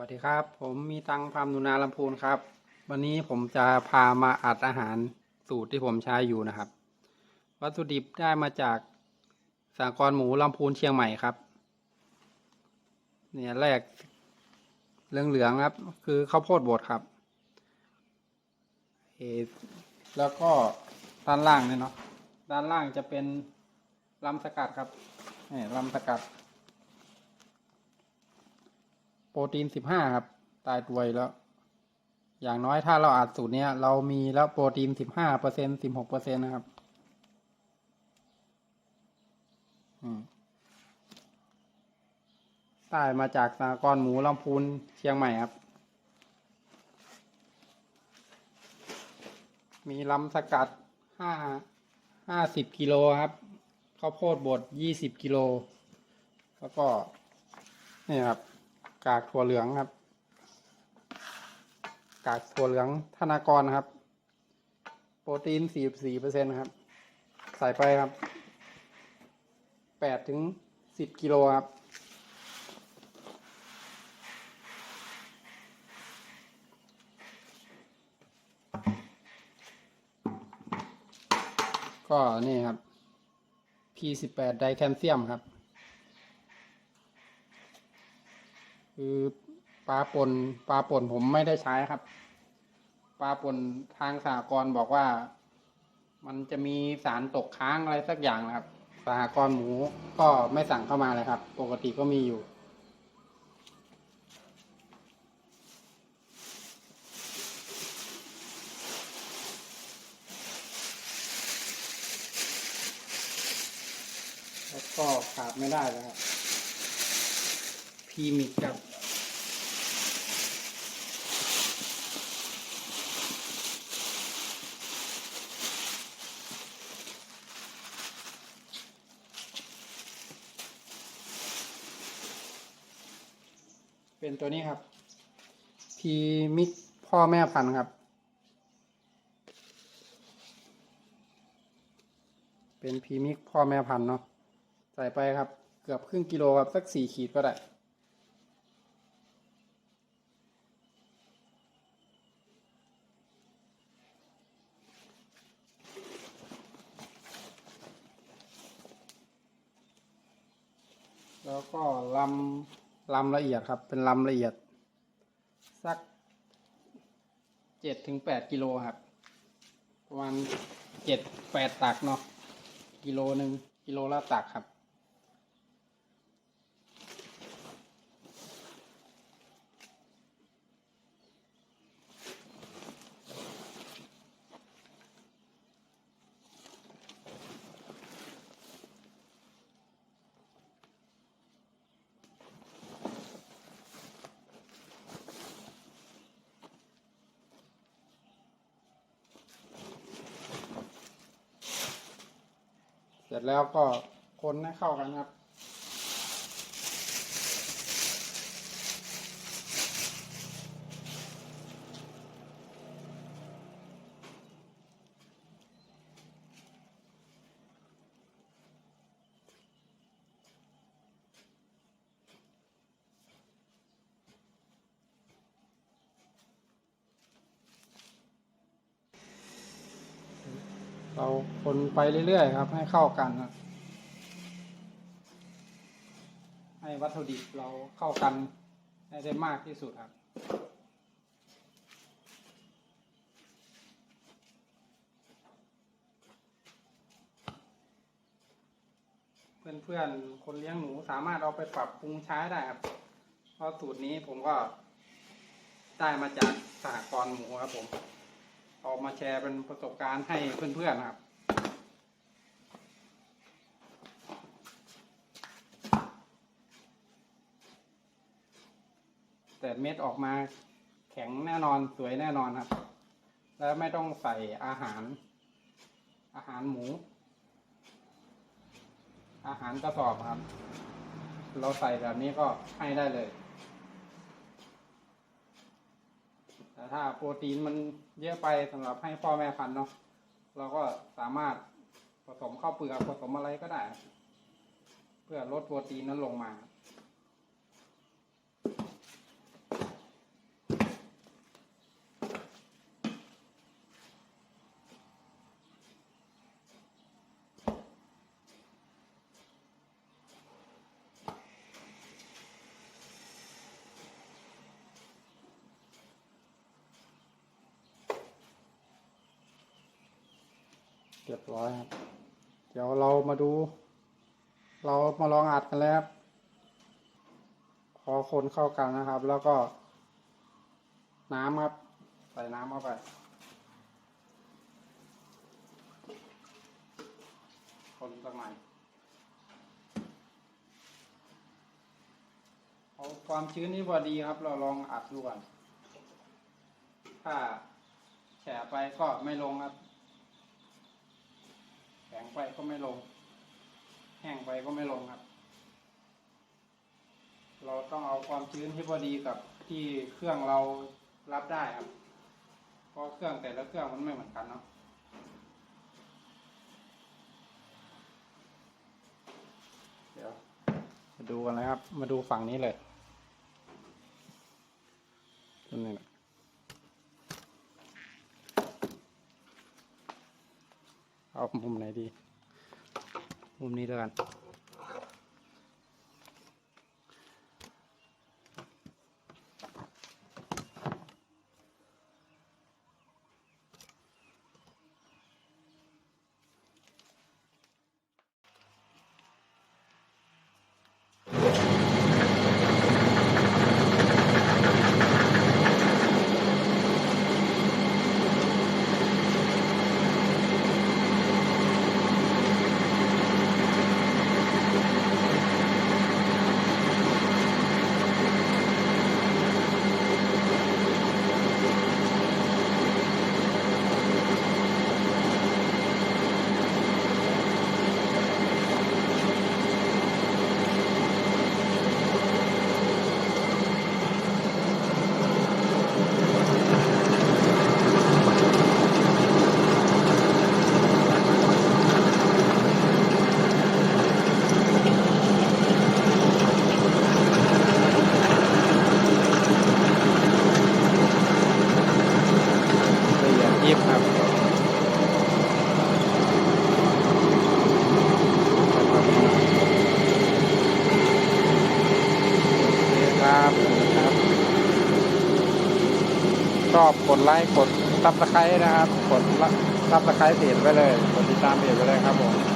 วัสดีครับ ผมมีตังค์พามนุนาลำพูนครับ วันนี้ผมจะพามาอัดอาหารสูตรที่ผมใช้อยู่นะครับ วัตถุดิบได้มาจากสากรหมูลำพูนเชียงใหม่ครับ เนี่ยแรกเหลืองๆครับ คือข้าวโพดบดครับเอแล้วก็ด้านล่างเนี่ยเนาะด้านล่างจะเป็นลำสกัดครับนี่ลำสกัด โปรตีนสิบห้าครับ ตายตัวยแล้ว อย่างน้อยถ้าเราอัดสูตรเนี้ย เรามีแล้วโปรตีนสิบห้าเปอร์เซ็นสิบหกเปอร์เซ็นนะครับอืมได้มาจากสากรหมูลำพูนเชียงใหม่ครับ มีลำสกัดห้าห้าสิบกิโลครับข้าวโพดบดยี่สิบกิโล แล้วก็ นี่ครับ กากถั่วเหลืองครับ กากถั่วเหลืองธนากรครับ โปรตีน 44เปอร์เซ็นครับ ใส่ไปครับ 8 ถึง 10 กิโลครับก็นี่ครับ P18 ไดแคลเซียมครับ คือ ปลาป่นปลาป่นผมไม่ได้ใช้ครับ ปลาป่นทางสหกรณ์บอกว่า มันจะมีสารตกค้างอะไรสักอย่างนะครับสหกรณ์หมูก็ไม่สั่งเข้ามาเลยครับ ปกติก็มีอยู่แล้วก็ขาดไม่ได้เลยครับพีมิกครับ เป็นตัวนี้ครับ พีมิกพ่อแม่พันธุ์ครับ เป็นพีมิกพ่อแม่พันธุ์เนาะใส่ไปครับ เกือบครึ่งกิโลครับ สักสี่ขีดก็ได้แล้วก็ลำ ลำละเอียดครับ เป็นลำละเอียด สักเจ็ดถึงแปดกิโลครับ ประมาณเจ็ดแปดตักเนาะ กิโลหนึ่งกิโลละตักครับ เสร็จแล้วก็คนให้เข้ากันครับ เราคนไปเรื่อยๆครับ ให้เข้ากันครับให้วัตถุดิบเราเข้ากันให้ได้มากที่สุดครับเพื่อนๆ คนเลี้ยงหนูสามารถเอาไปปรับปรุงใช้ได้ครับ เพราะสูตรนี้ผมก็ได้มาจากสหกรณ์หมูครับผม เอามาแชร์เป็นประสบการณ์ให้เพื่อนๆครับ แต่เม็ดออกมาแข็งแน่นอนสวยแน่นอนครับ แล้วไม่ต้องใส่อาหาร อาหารหมู อาหารกระสอบครับ เราใส่แบบนี้ก็ให้ได้เลย แต่ถ้าโปรตีนมันเยอะไปสำหรับให้พ่อแม่พันธุ์เนาะเราก็สามารถผสมข้าวเปลือกผสมอะไรก็ได้ เพื่อลดโปรตีนนั้นลงมา เรียบร้อยครับ เดี๋ยวเรามาดู เรามาลองอัดกันแล้วพอคนเข้ากันนะครับ แล้วก็ น้ำครับ ใส่น้ำเข้าไป คนสักหน่อยเอาความชื้นนี่พอดีครับ เราลองอัดดูก่อนถ้าแฉะไปก็ไม่ลงครับ ข็งไปก็ไม่ลง แห้งไปก็ไม่ลงครับ เราต้องเอาความชื้นที่พอดีกับที่เครื่องเรารับได้ครับเพราะเครื่องแต่ละเครื่องมันไม่เหมือนกันเนาะเดี๋ยวมาดูกันเลยครับ มาดูฝั่งนี้เลยตัวนี้แหละ เอามุมไหนดี มุมนี้แล้วกัน ชอบกดไลค์กดซับสไครต์นะครับ กดซับสไครต์เพจไว้เลย กดติดตามเพจไว้เลยครับผม